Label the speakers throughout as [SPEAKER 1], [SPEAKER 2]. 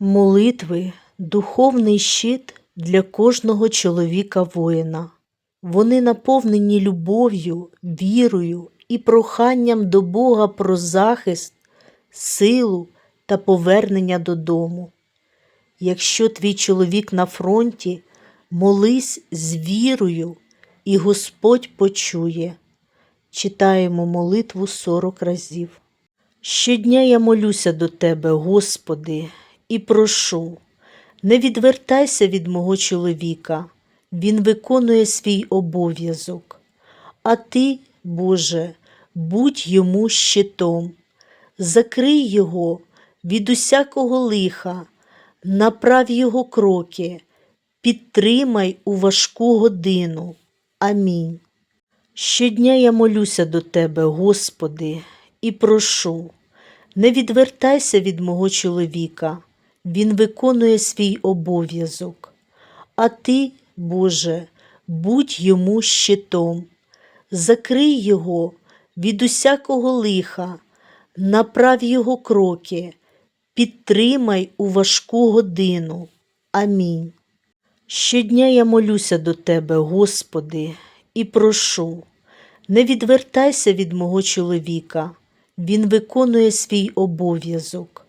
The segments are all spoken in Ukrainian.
[SPEAKER 1] Молитви духовний щит для кожного чоловіка воїна. Вони наповнені любов'ю, вірою і проханням до Бога про захист, силу та повернення додому. Якщо твій чоловік на фронті, молись з вірою, і Господь почує. Читаємо молитву 40 разів. Щодня я молюся до Тебе, Господи, і прошу, не відвертайся від мого чоловіка, він виконує свій обов'язок. А ти, Боже, будь йому щитом, закрий його від усякого лиха, направ його кроки, підтримай у важку годину. Амінь. Щодня я молюся до Тебе, Господи, і прошу, не відвертайся від мого чоловіка, він виконує свій обов'язок. А ти, Боже, будь йому щитом, закрий його від усякого лиха, направ його кроки, підтримай у важку годину. Амінь. Щодня я молюся до Тебе, Господи, і прошу, не відвертайся від мого чоловіка, він виконує свій обов'язок.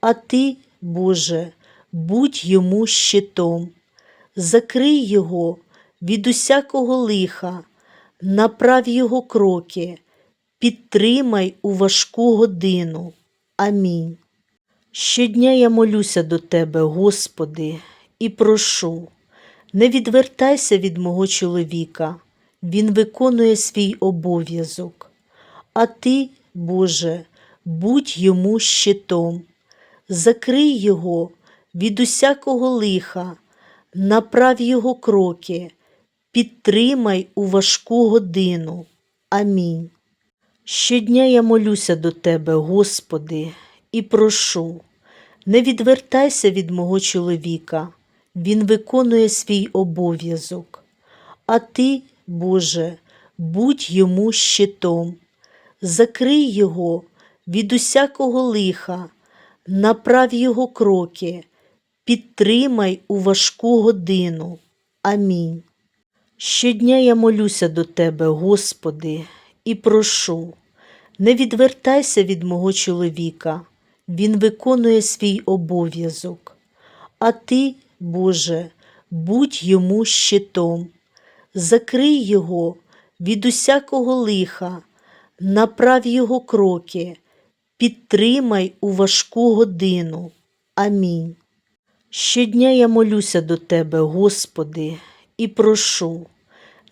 [SPEAKER 1] А ти, Боже, будь йому щитом, закрий його від усякого лиха, направ його кроки, підтримай у важку годину. Амінь. Щодня я молюся до Тебе, Господи, і прошу, не відвертайся від мого чоловіка, він виконує свій обов'язок. А ти, Боже, будь йому щитом, закрий його від усякого лиха, направ його кроки, підтримай у важку годину. Амінь. Щодня я молюся до Тебе, Господи, і прошу, не відвертайся від мого чоловіка, він виконує свій обов'язок. А ти, Боже, будь йому щитом, закрий його від усякого лиха, направ його кроки, підтримай у важку годину. Амінь. Щодня я молюся до Тебе, Господи, і прошу, не відвертайся від мого чоловіка, він виконує свій обов'язок. А ти, Боже, будь йому щитом, закрий його від усякого лиха, направ його кроки, підтримай у важку годину. Амінь. Щодня я молюся до Тебе, Господи, і прошу,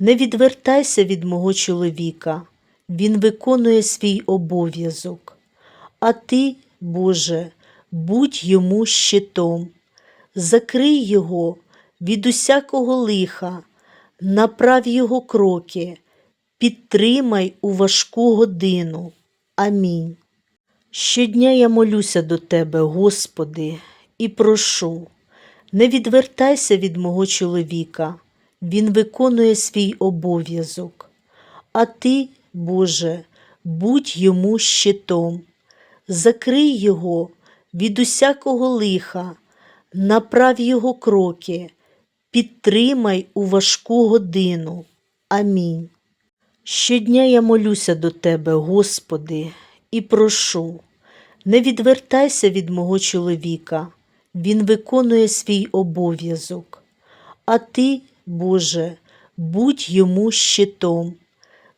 [SPEAKER 1] не відвертайся від мого чоловіка, він виконує свій обов'язок. А ти, Боже, будь йому щитом, закрий його від усякого лиха, направ його кроки, підтримай у важку годину. Амінь. Щодня я молюся до Тебе, Господи, і прошу, не відвертайся від мого чоловіка, він виконує свій обов'язок. А ти, Боже, будь йому щитом, закрий його від усякого лиха, направ його кроки, підтримай у важку годину. Амінь. Щодня я молюся до Тебе, Господи, і прошу, не відвертайся від мого чоловіка, він виконує свій обов'язок. А ти, Боже, будь йому щитом,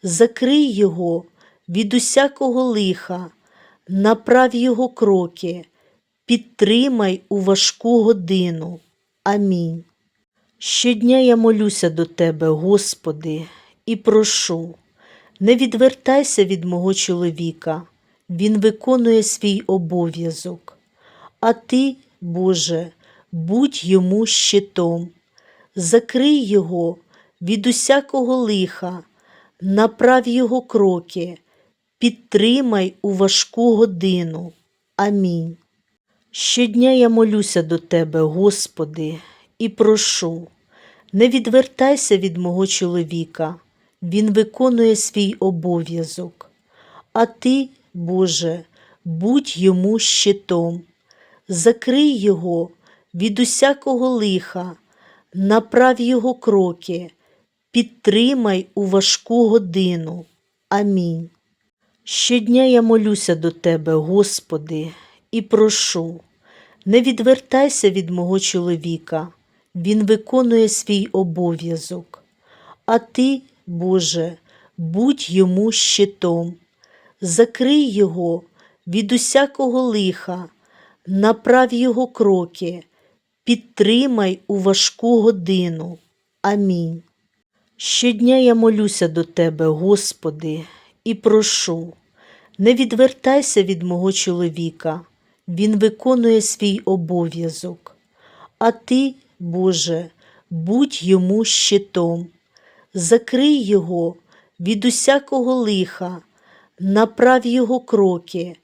[SPEAKER 1] закрий його від усякого лиха, направ його кроки, підтримай у важку годину. Амінь. Щодня я молюся до Тебе, Господи, і прошу, не відвертайся від мого чоловіка, він виконує свій обов'язок. А ти, Боже, будь йому щитом, закрий його від усякого лиха, направ його кроки, підтримай у важку годину. Амінь. Щодня я молюся до Тебе, Господи, і прошу, не відвертайся від мого чоловіка, він виконує свій обов'язок. А ти, Боже, будь йому щитом, закрий його від усякого лиха, направ його кроки, підтримай у важку годину. Амінь. Щодня я молюся до Тебе, Господи, і прошу, не відвертайся від мого чоловіка, він виконує свій обов'язок. А Ти, Боже, будь йому щитом, закрий його від усякого лиха, направ його кроки, підтримай у важку годину. Амінь. Щодня я молюся до Тебе, Господи, і прошу, не відвертайся від мого чоловіка, він виконує свій обов'язок. А Ти, Боже, будь йому щитом, закрий його від усякого лиха, направ його кроки,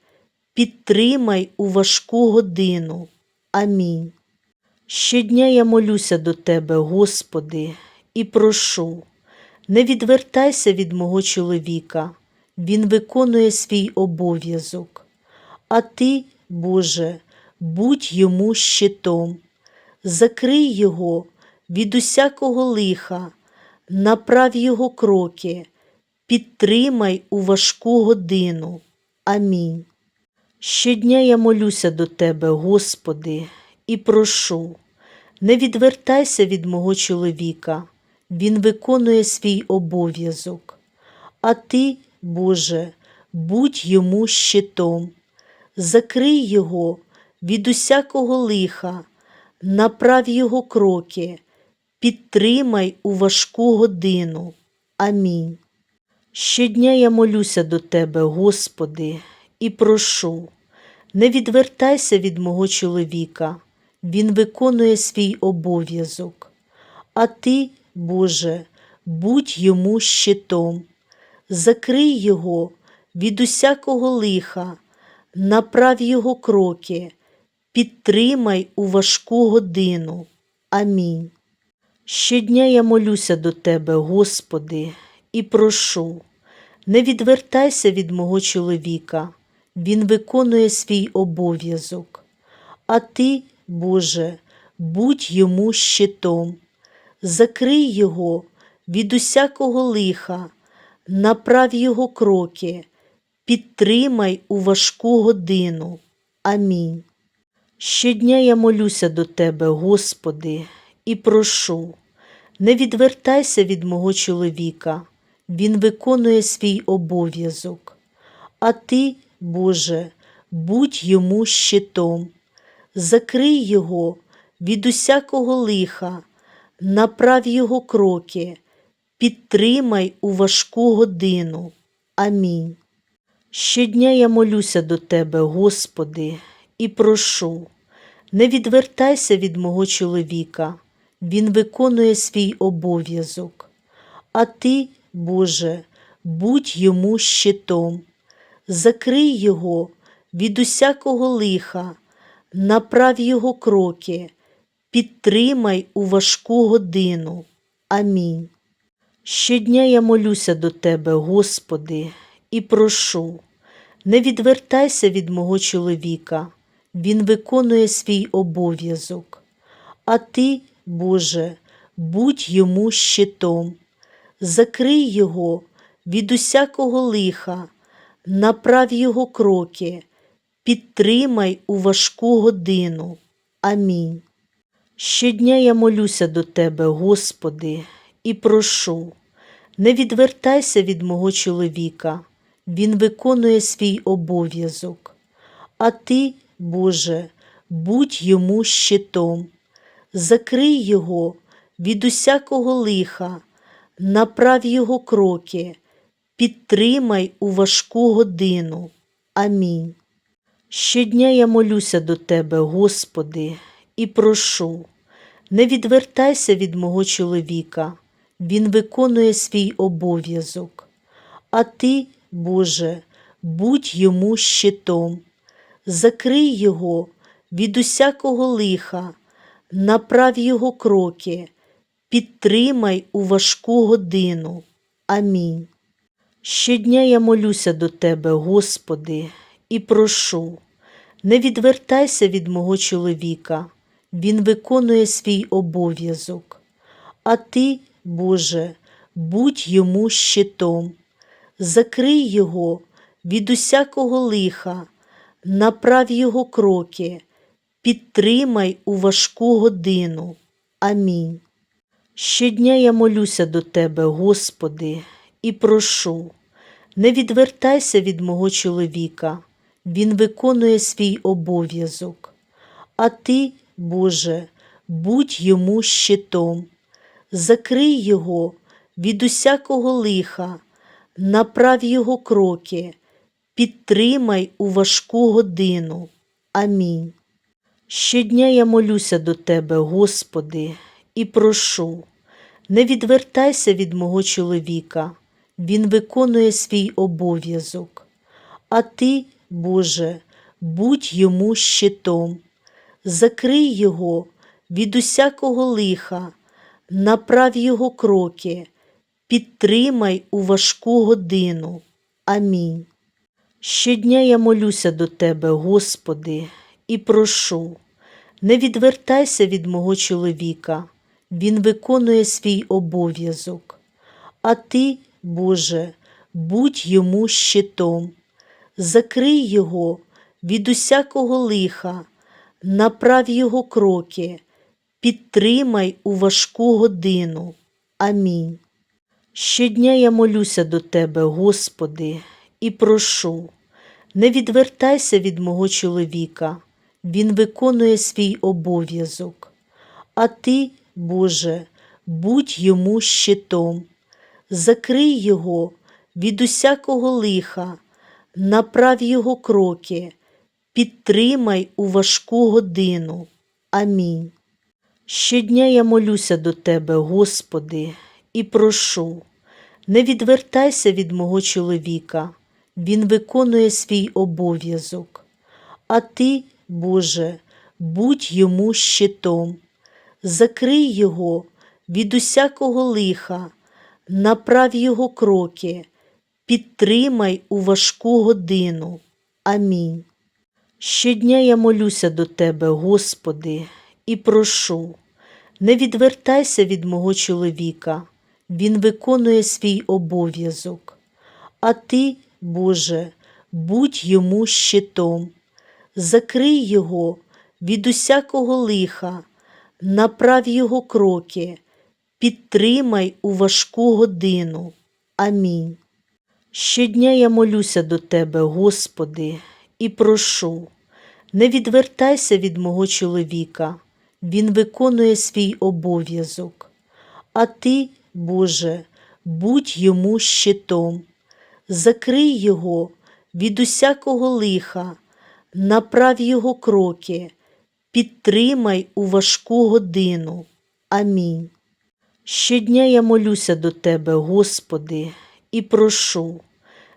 [SPEAKER 1] підтримай у важку годину. Амінь. Щодня я молюся до Тебе, Господи, і прошу, не відвертайся від мого чоловіка, він виконує свій обов'язок. А Ти, Боже, будь йому щитом, закрий його від усякого лиха, направ його кроки, підтримай у важку годину. Амінь. Щодня я молюся до Тебе, Господи, і прошу, не відвертайся від мого чоловіка, він виконує свій обов'язок. А Ти, Боже, будь йому щитом, закрий його від усякого лиха, направ його кроки, підтримай у важку годину. Амінь. Щодня я молюся до Тебе, Господи, і прошу, не відвертайся від мого чоловіка, він виконує свій обов'язок. А Ти, Боже, будь йому щитом, закрий його від усякого лиха, направ його кроки, підтримай у важку годину. Амінь. Щодня я молюся до Тебе, Господи, і прошу, не відвертайся від мого чоловіка, він виконує свій обов'язок. А Ти, Боже, будь йому щитом, закрий його від усякого лиха, направ його кроки, підтримай у важку годину. Амінь. Щодня я молюся до Тебе, Господи, і прошу, не відвертайся від мого чоловіка, він виконує свій обов'язок. А Ти, Боже, будь йому щитом, закрий його від усякого лиха, направ його кроки, підтримай у важку годину. Амінь. Щодня я молюся до Тебе, Господи, і прошу, не відвертайся від мого чоловіка, він виконує свій обов'язок. А Ти, Боже, будь йому щитом, закрий його від усякого лиха, направ його кроки, підтримай у важку годину. Амінь. Щодня я молюся до Тебе, Господи, і прошу, не відвертайся від мого чоловіка, він виконує свій обов'язок. А Ти, Боже, будь йому щитом, закрий його від усякого лиха, направ його кроки, підтримай у важку годину. Амінь. Щодня я молюся до Тебе, Господи, і прошу, не відвертайся від мого чоловіка, він виконує свій обов'язок. А Ти, Боже, будь йому щитом, закрий його від усякого лиха, направ його кроки, підтримай у важку годину. Амінь. Щодня я молюся до Тебе, Господи, і прошу, не відвертайся від мого чоловіка, він виконує свій обов'язок. А Ти, Боже, будь йому щитом, закрий його від усякого лиха, направ його кроки, підтримай у важку годину. Амінь. Щодня я молюся до Тебе, Господи, і прошу, Не відвертайся від мого чоловіка, він виконує свій обов'язок. А ти, Боже, будь йому щитом, закрий його від усякого лиха, направ його кроки, підтримай у важку годину. Амінь. Щодня я молюся до Тебе, Господи, і прошу, не відвертайся від мого чоловіка, він виконує свій обов'язок. А ти, Боже, будь йому щитом, закрий його від усякого лиха, направ його кроки, підтримай у важку годину. Амінь. Щодня я молюся до Тебе, Господи, і прошу, не відвертайся від мого чоловіка, він виконує свій обов'язок. А ти, Боже, будь йому щитом, закрий його від усякого лиха, направ його кроки, підтримай у важку годину. Амінь. Щодня я молюся до Тебе, Господи, і прошу, не відвертайся від мого чоловіка, він виконує свій обов'язок. А ти, Боже, будь йому щитом, закрий його від усякого лиха, направ його кроки, підтримай у важку годину. Амінь. Щодня я молюся до Тебе, Господи, і прошу, не відвертайся від мого чоловіка, він виконує свій обов'язок. А ти, Боже, будь йому щитом, закрий його від усякого лиха, направ його кроки, підтримай у важку годину. Амінь. Щодня я молюся до Тебе, Господи, і прошу, не відвертайся від мого чоловіка, він виконує свій обов'язок. А ти, Боже, будь йому щитом, закрий його від усякого лиха, направ його кроки, підтримай у важку годину. Амінь. Щодня я молюся до Тебе, Господи, і прошу, не відвертайся від мого чоловіка, він виконує свій обов'язок. А ти, Боже, будь йому щитом, закрий його від усякого лиха, направ його кроки, підтримай у важку годину. Амінь. Щодня я молюся до Тебе, Господи, і прошу, не відвертайся від мого чоловіка, він виконує свій обов'язок. А ти, Боже, будь йому щитом, закрий його від усякого лиха, направ його кроки, підтримай у важку годину. Амінь. Щодня я молюся до Тебе, Господи, і прошу,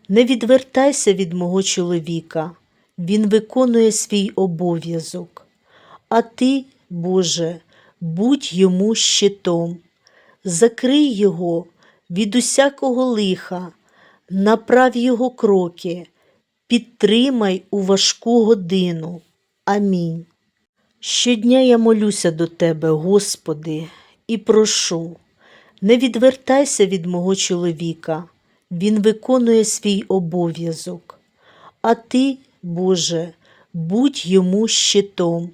[SPEAKER 1] не відвертайся від мого чоловіка, він виконує свій обов'язок. А ти, Боже, будь йому щитом, закрий його від усякого лиха, направ його кроки, підтримай у важку годину. Амінь. Щодня я молюся до Тебе, Господи, і прошу, не відвертайся від мого чоловіка, він виконує свій обов'язок. А ти, Боже, будь йому щитом,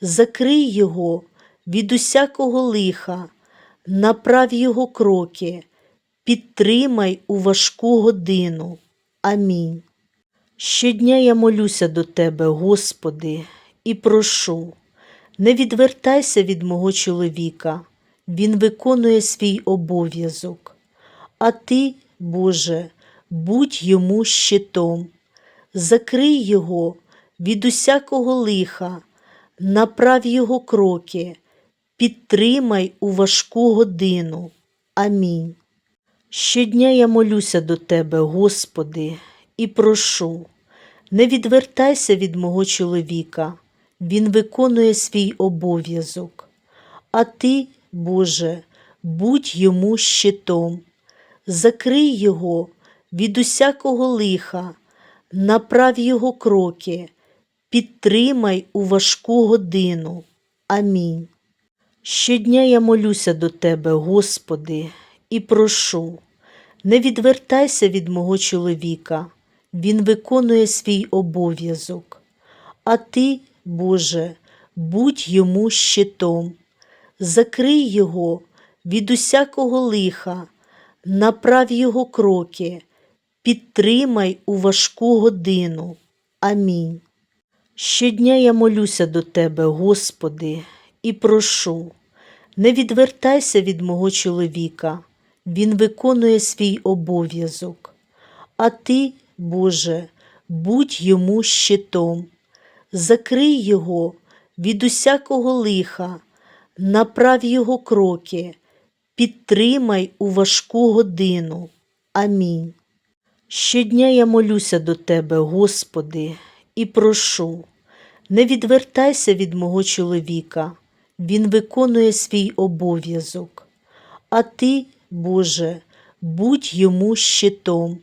[SPEAKER 1] закрий його від усякого лиха, направ його кроки, підтримай у важку годину. Амінь. Щодня я молюся до Тебе, Господи, і прошу, не відвертайся від мого чоловіка, він виконує свій обов'язок. А ти, Боже, будь йому щитом, закрий його від усякого лиха, направ його кроки, підтримай у важку годину. Амінь. Щодня я молюся до Тебе, Господи, і прошу, не відвертайся від мого чоловіка, він виконує свій обов'язок. А ти, Боже, будь йому щитом, закрий його від усякого лиха, направ його кроки, підтримай у важку годину. Амінь. Щодня я молюся до Тебе, Господи, і прошу, не відвертайся від мого чоловіка, він виконує свій обов'язок. А Ти, Боже, будь йому щитом, закрий його від усякого лиха, направ його кроки, підтримай у важку годину. Амінь. Щодня я молюся до Тебе, Господи, і прошу, не відвертайся від мого чоловіка, він виконує свій обов'язок. А Ти, Боже, будь йому щитом, закрий його від усякого лиха, направ його кроки, підтримай у важку годину. Амінь. Щодня я молюся до Тебе, Господи, і прошу, не відвертайся від мого чоловіка, він виконує свій обов'язок. А Ти, Боже, будь йому щитом,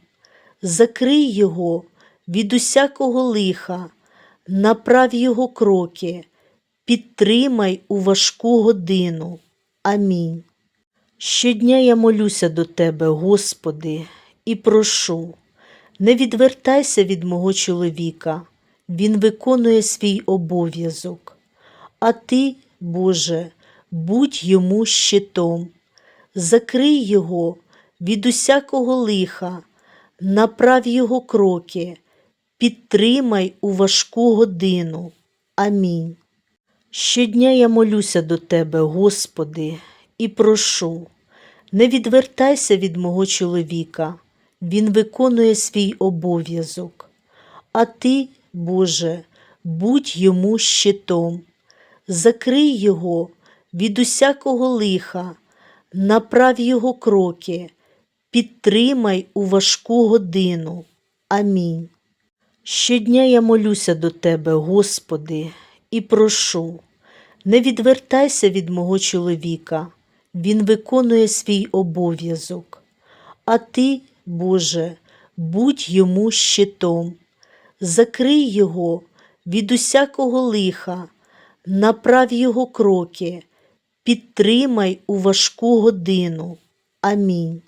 [SPEAKER 1] закрий його від усякого лиха, направ його кроки, підтримай у важку годину. Амінь. Щодня я молюся до Тебе, Господи, і прошу, не відвертайся від мого чоловіка, він виконує свій обов'язок. А Ти, Боже, будь йому щитом, закрий його від усякого лиха, направ його кроки, підтримай у важку годину. Амінь. Щодня я молюся до Тебе, Господи, і прошу, не відвертайся від мого чоловіка, він виконує свій обов'язок. А Ти, Боже, будь йому щитом, закрий його від усякого лиха, направ його кроки, підтримай у важку годину. Амінь. Щодня я молюся до Тебе, Господи, і прошу, не відвертайся від мого чоловіка, він виконує свій обов'язок. А Ти, Боже, будь йому щитом, закрий його від усякого лиха, направ його кроки, підтримай у важку годину. Амінь.